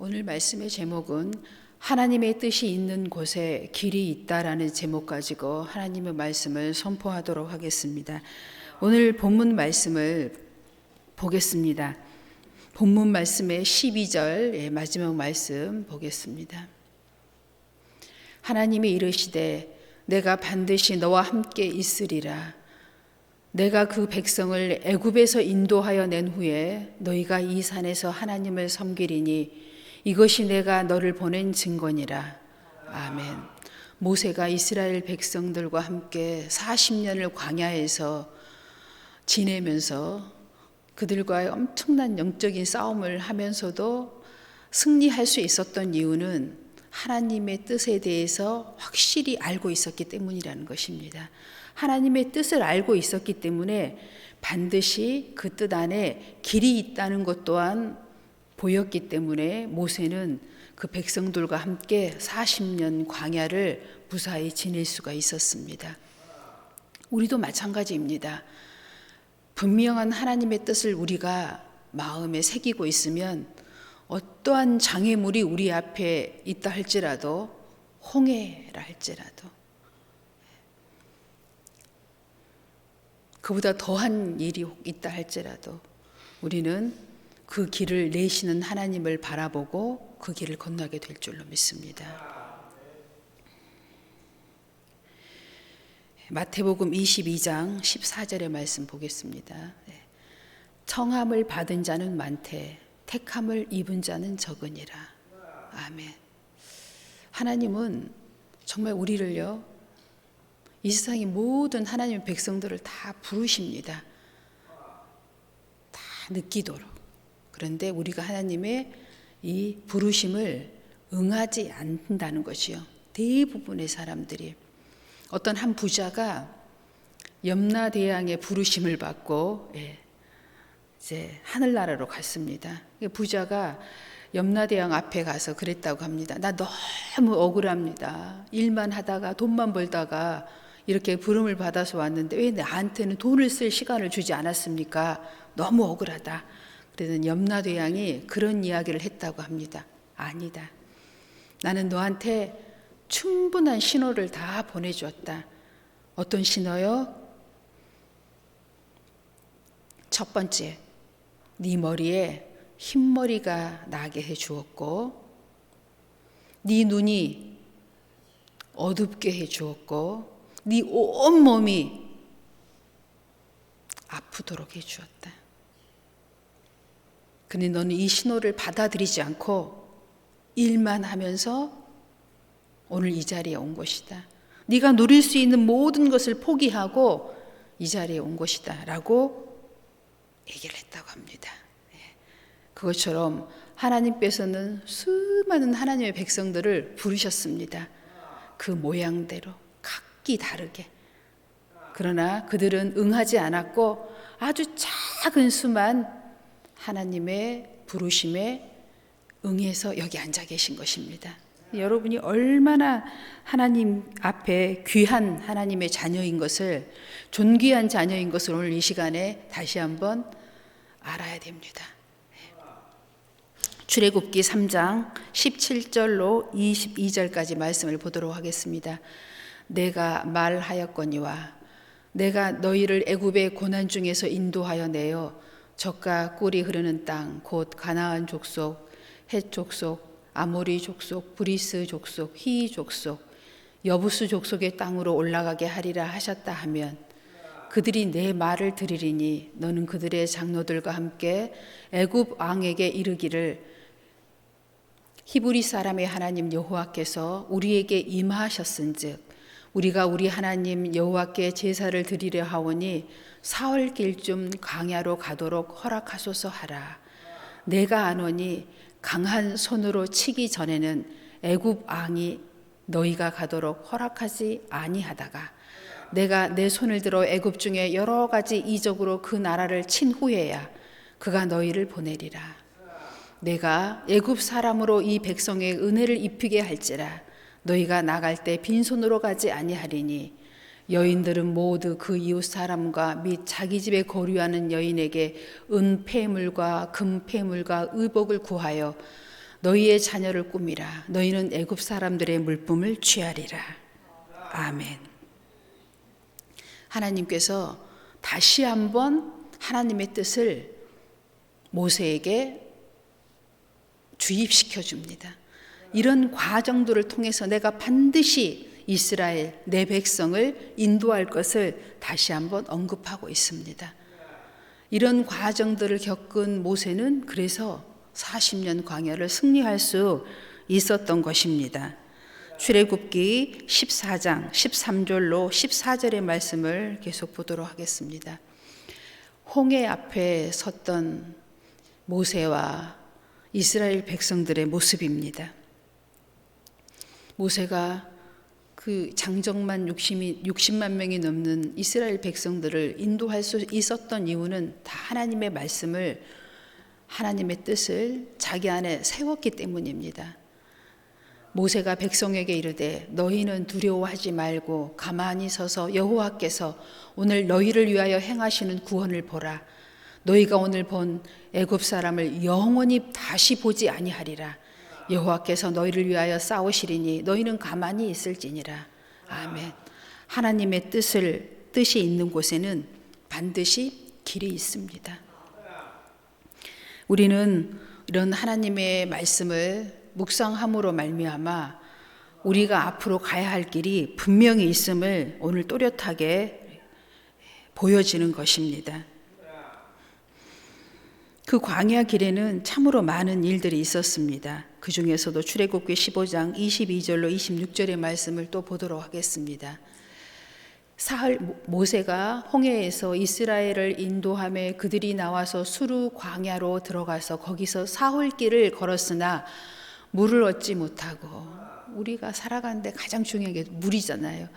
오늘 말씀의 제목은 하나님의 뜻이 있는 곳에 길이 있다라는 제목 가지고 하나님의 말씀을 선포하도록 하겠습니다. 오늘 본문 말씀을 보겠습니다. 본문 말씀의 12절 예, 마지막 말씀 보겠습니다. 하나님이 이르시되 내가 반드시 너와 함께 있으리라. 내가 그 백성을 애굽에서 인도하여 낸 후에 너희가 이 산에서 하나님을 섬기리니 이것이 내가 너를 보낸 증거니라. 아멘. 모세가 이스라엘 백성들과 함께 40년을 광야에서 지내면서 그들과의 엄청난 영적인 싸움을 하면서도 승리할 수 있었던 이유는 하나님의 뜻에 대해서 확실히 알고 있었기 때문이라는 것입니다. 하나님의 뜻을 알고 있었기 때문에 반드시 그 뜻 안에 길이 있다는 것 또한 보였기 때문에 모세는 그 백성들과 함께 40년 광야를 무사히 지낼 수가 있었습니다. 우리도 마찬가지입니다. 분명한 하나님의 뜻을 우리가 마음에 새기고 있으면 어떠한 장애물이 우리 앞에 있다 할지라도 홍해라 할지라도 그보다 더한 일이 있다 할지라도 우리는 그 길을 내시는 하나님을 바라보고 그 길을 건너게 될 줄로 믿습니다. 마태복음 22장 14절의 말씀 보겠습니다. 네. 청함을 받은 자는 많되 택함을 입은 자는 적으니라. 아멘. 하나님은 정말 우리를요, 이 세상의 모든 하나님의 백성들을 다 부르십니다. 다 느끼도록. 그런데 우리가 하나님의 이 부르심을 응하지 않는다는 것이요. 대부분의 사람들이 어떤 한 부자가 염라대왕의 부르심을 받고 예, 이제 하늘나라로 갔습니다. 부자가 염라대왕 앞에 가서 그랬다고 합니다. 나 너무 억울합니다. 일만 하다가 돈만 벌다가 이렇게 부름을 받아서 왔는데 왜 나한테는 돈을 쓸 시간을 주지 않았습니까? 너무 억울하다. 그래서 염라대왕이 그런 이야기를 했다고 합니다. 아니다. 나는 너한테 충분한 신호를 다 보내주었다. 어떤 신호요? 첫 번째, 네 머리에 흰머리가 나게 해 주었고, 네 눈이 어둡게 해 주었고, 네 온몸이 아프도록 해 주었다. 근데 너는 이 신호를 받아들이지 않고 일만 하면서 오늘 이 자리에 온 것이다. 네가 누릴 수 있는 모든 것을 포기하고 이 자리에 온 것이다 라고 얘기를 했다고 합니다. 예. 그것처럼 하나님께서는 수많은 하나님의 백성들을 부르셨습니다. 그 모양대로 각기 다르게. 그러나 그들은 응하지 않았고 아주 작은 수만 하나님의 부르심에 응해서 여기 앉아 계신 것입니다. 여러분이 얼마나 하나님 앞에 귀한 하나님의 자녀인 것을 존귀한 자녀인 것을 오늘 이 시간에 다시 한번 알아야 됩니다. 출애굽기 3장 17절로 22절까지 말씀을 보도록 하겠습니다. 내가 말하였거니와 내가 너희를 애굽의 고난 중에서 인도하여 내어 적과 꿀이 흐르는 땅 곧 가나안 족속 헷 족속 아모리 족속, 브리스 족속, 히 족속, 여부스 족속의 땅으로 올라가게 하리라 하셨다 하면 그들이 내 말을 들으리니 너는 그들의 장로들과 함께 애굽 왕에게 이르기를 히브리 사람의 하나님 여호와께서 우리에게 임하셨은즉 우리가 우리 하나님 여호와께 제사를 드리려 하오니 사흘길쯤 광야로 가도록 허락하소서 하라 내가 아노니 강한 손으로 치기 전에는 애굽 왕이 너희가 가도록 허락하지 아니하다가 내가 내 손을 들어 애굽 중에 여러 가지 이적으로 그 나라를 친 후에야 그가 너희를 보내리라. 내가 애굽 사람으로 이 백성의 은혜를 입히게 할지라 너희가 나갈 때 빈손으로 가지 아니하리니 여인들은 모두 그 이웃 사람과 및 자기 집에 거류하는 여인에게 은폐물과 금폐물과 의복을 구하여 너희의 자녀를 꾸미라. 너희는 애굽 사람들의 물품을 취하리라. 아멘. 하나님께서 다시 한번 하나님의 뜻을 모세에게 주입시켜 줍니다. 이런 과정들을 통해서 내가 반드시 이스라엘 내 백성을 인도할 것을 다시 한번 언급하고 있습니다. 이런 과정들을 겪은 모세는 그래서 40년 광야를 승리할 수 있었던 것입니다. 출애굽기 14장 13절로 14절의 말씀을 계속 보도록 하겠습니다. 홍해 앞에 섰던 모세와 이스라엘 백성들의 모습입니다. 모세가 그 장정만 60이, 60만 명이 넘는 이스라엘 백성들을 인도할 수 있었던 이유는 다 하나님의 말씀을 하나님의 뜻을 자기 안에 세웠기 때문입니다. 모세가 백성에게 이르되 너희는 두려워하지 말고 가만히 서서 여호와께서 오늘 너희를 위하여 행하시는 구원을 보라. 너희가 오늘 본 애굽 사람을 영원히 다시 보지 아니하리라. 여호와께서 너희를 위하여 싸우시리니 너희는 가만히 있을지니라. 아멘. 하나님의 뜻을 뜻이 있는 곳에는 반드시 길이 있습니다. 우리는 이런 하나님의 말씀을 묵상함으로 말미암아 우리가 앞으로 가야 할 길이 분명히 있음을 오늘 또렷하게 보여지는 것입니다. 그 광야 길에는 참으로 많은 일들이 있었습니다. 그 중에서도 출애굽기 15장 22절로 26절의 말씀을 또 보도록 하겠습니다. 사흘 모세가 홍해에서 이스라엘을 인도함에 그들이 나와서 수루 광야로 들어가서 거기서 사흘 길을 걸었으나 물을 얻지 못하고 우리가 살아가는데 가장 중요한 게 물이잖아요.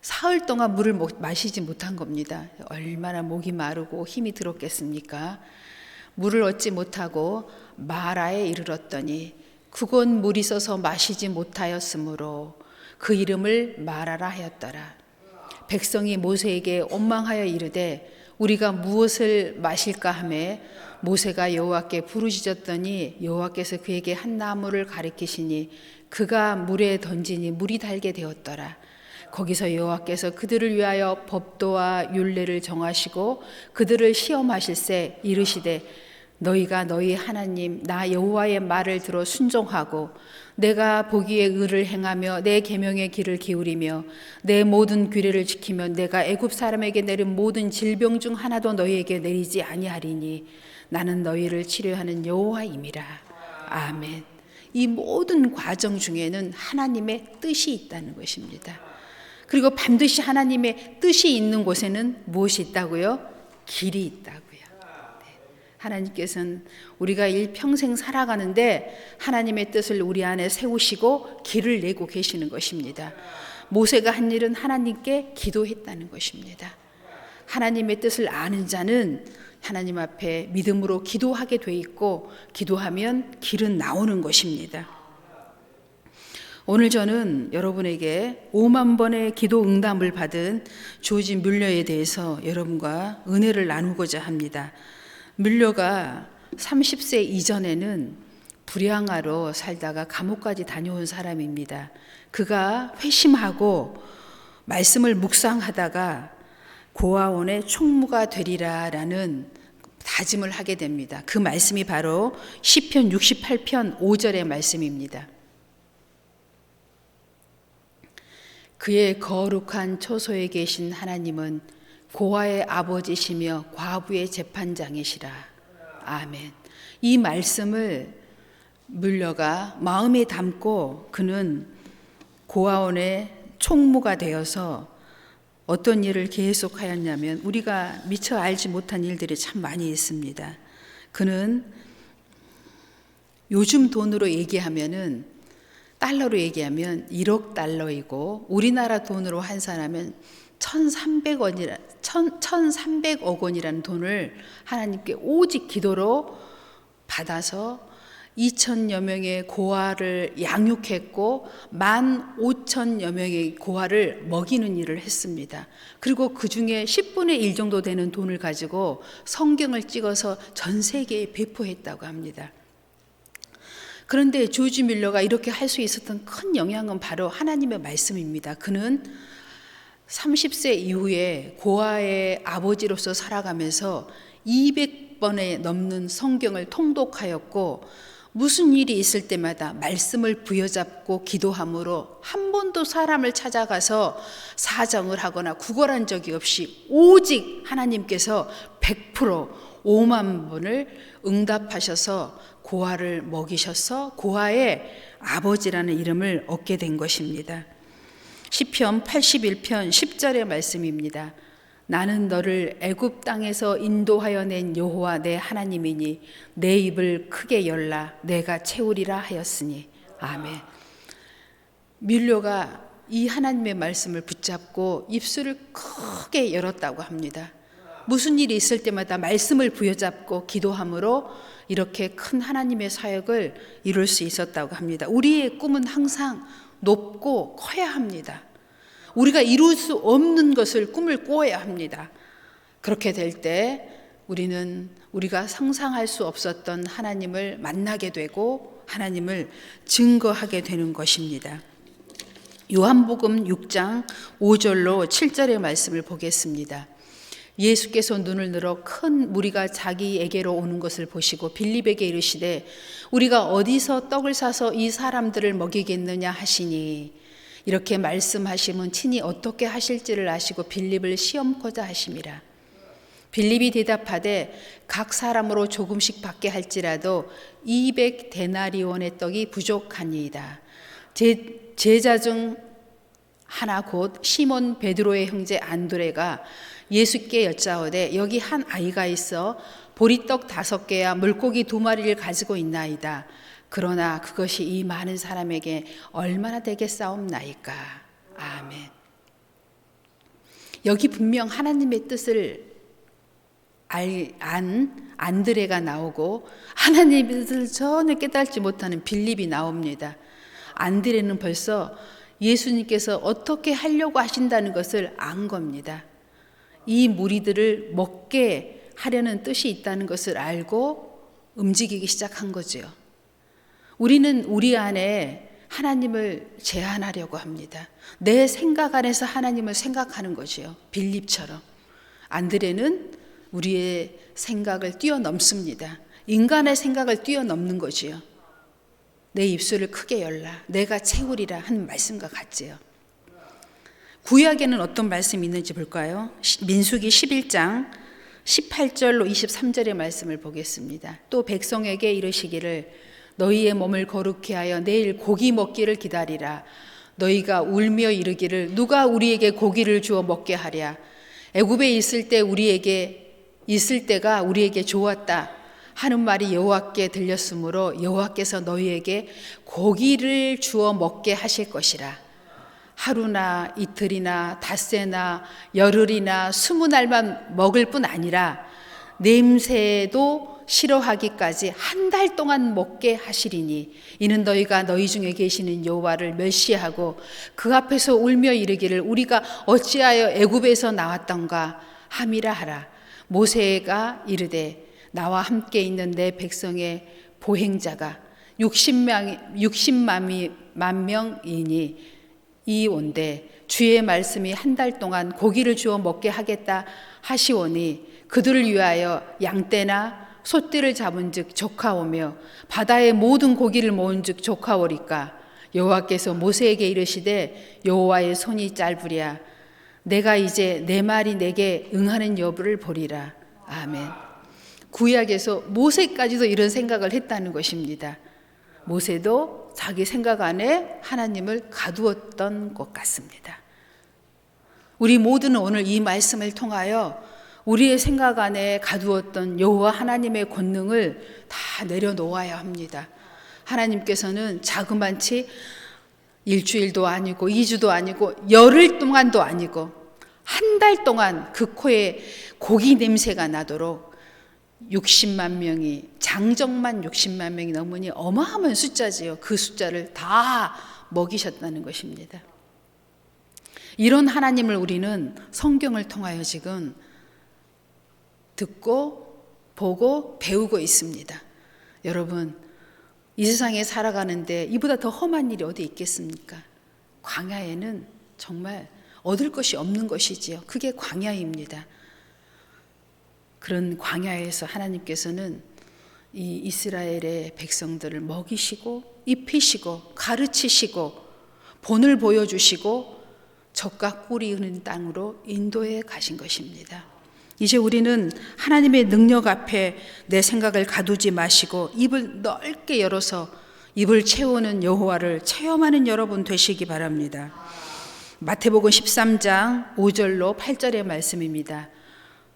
사흘 동안 물을 마시지 못한 겁니다. 얼마나 목이 마르고 힘이 들었겠습니까? 물을 얻지 못하고 마라에 이르렀더니 그곳 물이 있어서 마시지 못하였으므로 그 이름을 마라라 하였더라. 백성이 모세에게 원망하여 이르되 우리가 무엇을 마실까 하매 모세가 여호와께 부르짖었더니 여호와께서 그에게 한 나무를 가리키시니 그가 물에 던지니 물이 달게 되었더라. 거기서 여호와께서 그들을 위하여 법도와 율례를 정하시고 그들을 시험하실세 이르시되 너희가 너희 하나님 나 여호와의 말을 들어 순종하고 내가 보기에 의를 행하며 내 계명의 길을 기울이며 내 모든 규례를 지키며 내가 애굽 사람에게 내린 모든 질병 중 하나도 너희에게 내리지 아니하리니 나는 너희를 치료하는 여호와임이라 아멘. 이 모든 과정 중에는 하나님의 뜻이 있다는 것입니다. 그리고 반드시 하나님의 뜻이 있는 곳에는 무엇이 있다고요? 길이 있다고요. 하나님께서는 우리가 일평생 살아가는데 하나님의 뜻을 우리 안에 세우시고 길을 내고 계시는 것입니다. 모세가 한 일은 하나님께 기도했다는 것입니다. 하나님의 뜻을 아는 자는 하나님 앞에 믿음으로 기도하게 돼 있고 기도하면 길은 나오는 것입니다. 오늘 저는 여러분에게 5만 번의 기도 응답을 받은 조지 뮬러에 대해서 여러분과 은혜를 나누고자 합니다. 물려가 30세 이전에는 불량아로 살다가 감옥까지 다녀온 사람입니다. 그가 회심하고 말씀을 묵상하다가 고아원의 총무가 되리라라는 다짐을 하게 됩니다. 그 말씀이 바로 시편 68편 5절의 말씀입니다. 그의 거룩한 초소에 계신 하나님은 고아의 아버지시며 과부의 재판장이시라. 아멘. 이 말씀을 물려가 마음에 담고 그는 고아원의 총무가 되어서 어떤 일을 계속하였냐면 우리가 미처 알지 못한 일들이 참 많이 있습니다. 그는 요즘 돈으로 얘기하면은 달러로 얘기하면 1억 달러이고 우리나라 돈으로 환산하면 1,300원이라 1,300억 원이라는 돈을 하나님께 오직 기도로 받아서 2천여 명의 고아를 양육했고 1만 5천여 명의 고아를 먹이는 일을 했습니다. 그리고 그 중에 10분의 1 정도 되는 돈을 가지고 성경을 찍어서 전 세계에 배포했다고 합니다. 그런데 조지 밀러가 이렇게 할 수 있었던 큰 영향은 바로 하나님의 말씀입니다. 그는 30세 이후에 고아의 아버지로서 살아가면서 200번에 넘는 성경을 통독하였고 무슨 일이 있을 때마다 말씀을 부여잡고 기도함으로 한 번도 사람을 찾아가서 사정을 하거나 구걸한 적이 없이 오직 하나님께서 100% 5만 번을 응답하셔서 고아를 먹이셔서 고아의 아버지라는 이름을 얻게 된 것입니다. 시편 81편 10절의 말씀입니다. 나는 너를 애굽 땅에서 인도하여 낸 여호와 내 하나님이니 내 입을 크게 열라 내가 채우리라 하였으니 아멘. 밀료가 이 하나님의 말씀을 붙잡고 입술을 크게 열었다고 합니다. 무슨 일이 있을 때마다 말씀을 부여잡고 기도함으로 이렇게 큰 하나님의 사역을 이룰 수 있었다고 합니다. 우리의 꿈은 항상 높고 커야 합니다. 우리가 이룰 수 없는 것을 꿈을 꿔야 합니다. 그렇게 될 때 우리는 우리가 상상할 수 없었던 하나님을 만나게 되고 하나님을 증거하게 되는 것입니다. 요한복음 6장 5절로 7절의 말씀을 보겠습니다. 예수께서 눈을 늘어 큰 무리가 자기에게로 오는 것을 보시고 빌립에게 이르시되 우리가 어디서 떡을 사서 이 사람들을 먹이겠느냐 하시니? 이렇게 말씀하시면 친히 어떻게 하실지를 아시고 빌립을 시험코자 하심이라. 빌립이 대답하되 각 사람으로 조금씩 받게 할지라도 200 데나리온의 떡이 부족하니이다. 제, 제자 중 하나 곧 시몬 베드로의 형제 안드레가 예수께 여짜오되 여기 한 아이가 있어 보리떡 다섯 개야 물고기 두 마리를 가지고 있나이다. 그러나 그것이 이 많은 사람에게 얼마나 되겠사옵나이까. 아멘. 여기 분명 하나님의 뜻을 알, 안 안드레가 나오고 하나님의 뜻을 전혀 깨닫지 못하는 빌립이 나옵니다. 안드레는 벌써 예수님께서 어떻게 하려고 하신다는 것을 안 겁니다. 이 무리들을 먹게 하려는 뜻이 있다는 것을 알고 움직이기 시작한 거지요. 우리는 우리 안에 하나님을 제한하려고 합니다. 내 생각 안에서 하나님을 생각하는 거지요. 빌립처럼. 안드레는 우리의 생각을 뛰어넘습니다. 인간의 생각을 뛰어넘는 거지요. 내 입술을 크게 열라. 내가 채우리라 하는 말씀과 같지요. 구약에는 어떤 말씀이 있는지 볼까요? 민수기 11장 18절로 23절의 말씀을 보겠습니다. 또 백성에게 이르시기를 너희의 몸을 거룩히 하여 내일 고기 먹기를 기다리라. 너희가 울며 이르기를 누가 우리에게 고기를 주어 먹게 하랴. 애굽에 있을 때 우리에게 있을 때가 우리에게 좋았다. 하는 말이 여호와께 들렸으므로 여호와께서 너희에게 고기를 주어 먹게 하실 것이라. 하루나 이틀이나 닷새나 열흘이나 스무 날만 먹을 뿐 아니라 냄새도 싫어하기까지 한 달 동안 먹게 하시리니 이는 너희가 너희 중에 계시는 여호와를 멸시하고 그 앞에서 울며 이르기를 우리가 어찌하여 애굽에서 나왔던가 함이라 하라. 모세가 이르되 나와 함께 있는 내 백성의 보행자가 60만 60만 명이니 이 온데 주의 말씀이 한 달 동안 고기를 주어 먹게 하겠다 하시오니 그들을 위하여 양떼나 소떼를 잡은즉 조카오며 바다의 모든 고기를 모은즉 조카오리까 여호와께서 모세에게 이르시되 여호와의 손이 짧으랴 내가 이제 내 말이 내게 응하는 여부를 보리라 아멘. 구약에서 모세까지도 이런 생각을 했다는 것입니다. 모세도 자기 생각 안에 하나님을 가두었던 것 같습니다. 우리 모두는 오늘 이 말씀을 통하여 우리의 생각 안에 가두었던 여호와 하나님의 권능을 다 내려놓아야 합니다. 하나님께서는 자그만치 일주일도 아니고 2주도 아니고 열흘 동안도 아니고 한 달 동안 그 코에 고기 냄새가 나도록 60만 명이 장정만 60만 명이 넘으니 어마어마한 숫자지요. 그 숫자를 다 먹이셨다는 것입니다. 이런 하나님을 우리는 성경을 통하여 지금 듣고 보고 배우고 있습니다. 여러분 이 세상에 살아가는데 이보다 더 험한 일이 어디 있겠습니까? 광야에는 정말 얻을 것이 없는 것이지요. 그게 광야입니다. 그런 광야에서 하나님께서는 이 이스라엘의 백성들을 먹이시고 입히시고 가르치시고 본을 보여주시고 적과 꿀이 흐는 땅으로 인도해 가신 것입니다. 이제 우리는 하나님의 능력 앞에 내 생각을 가두지 마시고 입을 넓게 열어서 입을 채우는 여호와를 체험하는 여러분 되시기 바랍니다. 마태복음 13장 5절로 8절의 말씀입니다.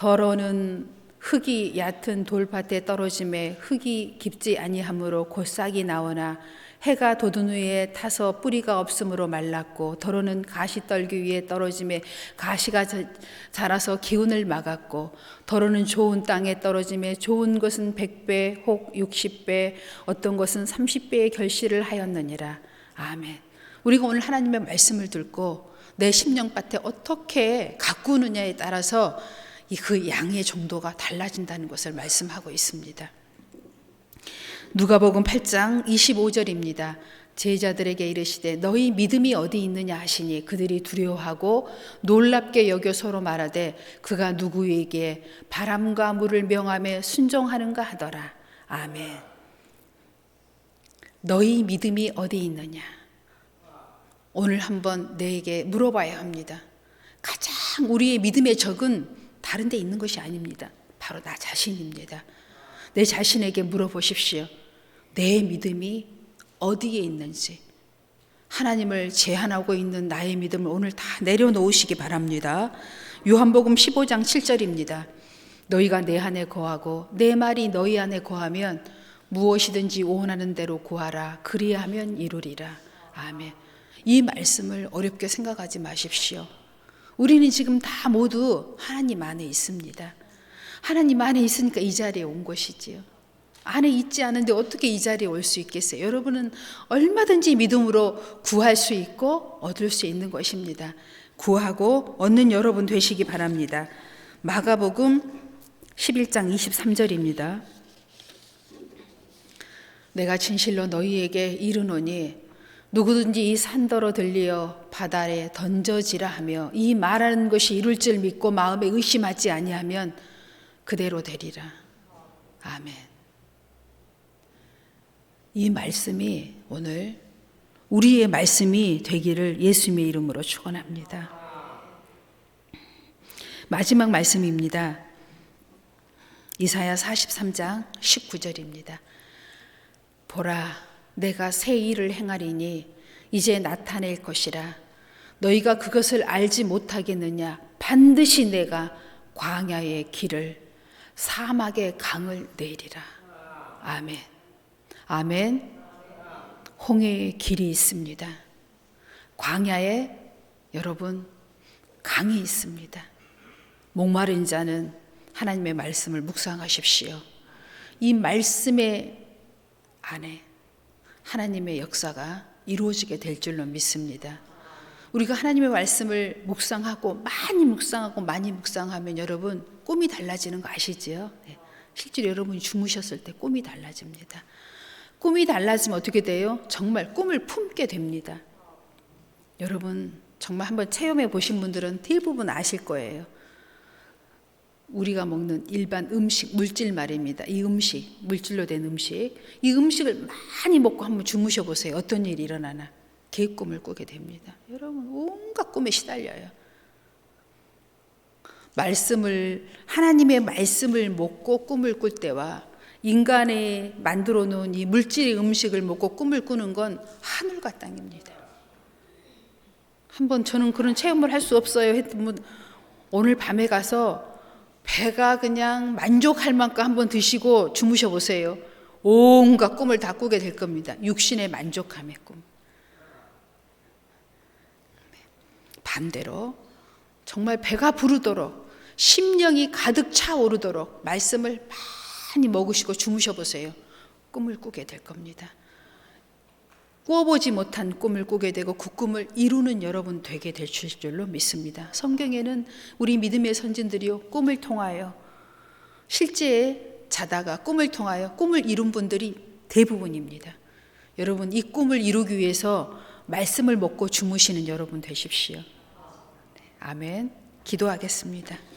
더러는 흙이 얕은 돌밭에 떨어짐에 흙이 깊지 아니하므로 곧 싹이 나오나 해가 돋은 후에 타서 뿌리가 없으므로 말랐고 더러는 가시 떨기 위에 떨어짐에 가시가 자라서 기운을 막았고 더러는 좋은 땅에 떨어짐에 좋은 것은 100배 혹 60배 어떤 것은 30배의 결실을 하였느니라. 아멘. 우리가 오늘 하나님의 말씀을 듣고 내 심령밭에 어떻게 가꾸느냐에 따라서 그 양의 정도가 달라진다는 것을 말씀하고 있습니다. 누가복음 8장 25절입니다. 제자들에게 이르시되 너희 믿음이 어디 있느냐 하시니 그들이 두려워하고 놀랍게 여겨 서로 말하되 그가 누구에게 바람과 물을 명함에 순종하는가 하더라. 아멘. 너희 믿음이 어디 있느냐? 오늘 한번 내게 물어봐야 합니다. 가장 우리의 믿음의 적은 다른 데 있는 것이 아닙니다. 바로 나 자신입니다. 내 자신에게 물어보십시오. 내 믿음이 어디에 있는지. 하나님을 제한하고 있는 나의 믿음을 오늘 다 내려놓으시기 바랍니다. 요한복음 15장 7절입니다. 너희가 내 안에 거하고 내 말이 너희 안에 거하면 무엇이든지 원하는 대로 구하라. 그리하면 이루리라. 아멘. 이 말씀을 어렵게 생각하지 마십시오. 우리는 지금 다 모두 하나님 안에 있습니다. 하나님 안에 있으니까 이 자리에 온 것이지요. 안에 있지 않은데 어떻게 이 자리에 올 수 있겠어요? 여러분은 얼마든지 믿음으로 구할 수 있고 얻을 수 있는 것입니다. 구하고 얻는 여러분 되시기 바랍니다. 마가복음 11장 23절입니다. 내가 진실로 너희에게 이르노니 누구든지 이 산더러 들리어 바다에 던져지라 하며 이 말하는 것이 이룰 줄 믿고 마음에 의심하지 아니하면 그대로 되리라. 아멘. 이 말씀이 오늘 우리의 말씀이 되기를 예수님의 이름으로 축원합니다. 마지막 말씀입니다. 이사야 43장 19절입니다. 보라 내가 새 일을 행하리니 이제 나타낼 것이라 너희가 그것을 알지 못하겠느냐 반드시 내가 광야의 길을 사막의 강을 내리라. 아멘. 아멘. 홍해의 길이 있습니다. 광야에 여러분 강이 있습니다. 목마른 자는 하나님의 말씀을 묵상하십시오. 이 말씀의 안에 하나님의 역사가 이루어지게 될 줄로 믿습니다. 우리가 하나님의 말씀을 묵상하고 많이 묵상하고 많이 묵상하면 여러분 꿈이 달라지는 거 아시지요? 네. 실제로 여러분이 주무셨을 때 꿈이 달라집니다. 꿈이 달라지면 어떻게 돼요? 정말 꿈을 품게 됩니다. 여러분 정말 한번 체험해 보신 분들은 대부분 아실 거예요. 우리가 먹는 일반 음식, 물질 말입니다. 이 음식, 물질로 된 음식. 이 음식을 많이 먹고 한번 주무셔 보세요. 어떤 일이 일어나나. 개꿈을 꾸게 됩니다. 여러분, 온갖 꿈에 시달려요. 말씀을, 하나님의 말씀을 먹고 꿈을 꿀 때와 인간의 만들어 놓은 이 물질의 음식을 먹고 꿈을 꾸는 건 하늘과 땅입니다. 한번 저는 그런 체험을 할 수 없어요. 했더니 오늘 밤에 가서 배가 그냥 만족할 만큼 한번 드시고 주무셔 보세요. 온갖 꿈을 다 꾸게 될 겁니다. 육신의 만족함의 꿈. 반대로 정말 배가 부르도록 심령이 가득 차오르도록 말씀을 많이 먹으시고 주무셔 보세요. 꿈을 꾸게 될 겁니다. 꾸어보지 못한 꿈을 꾸게 되고 그 꿈을 이루는 여러분 되게 될 줄로 믿습니다. 성경에는 우리 믿음의 선진들이요 꿈을 통하여 실제 자다가 꿈을 통하여 꿈을 이룬 분들이 대부분입니다. 여러분 이 꿈을 이루기 위해서 말씀을 먹고 주무시는 여러분 되십시오. 네, 아멘. 기도하겠습니다.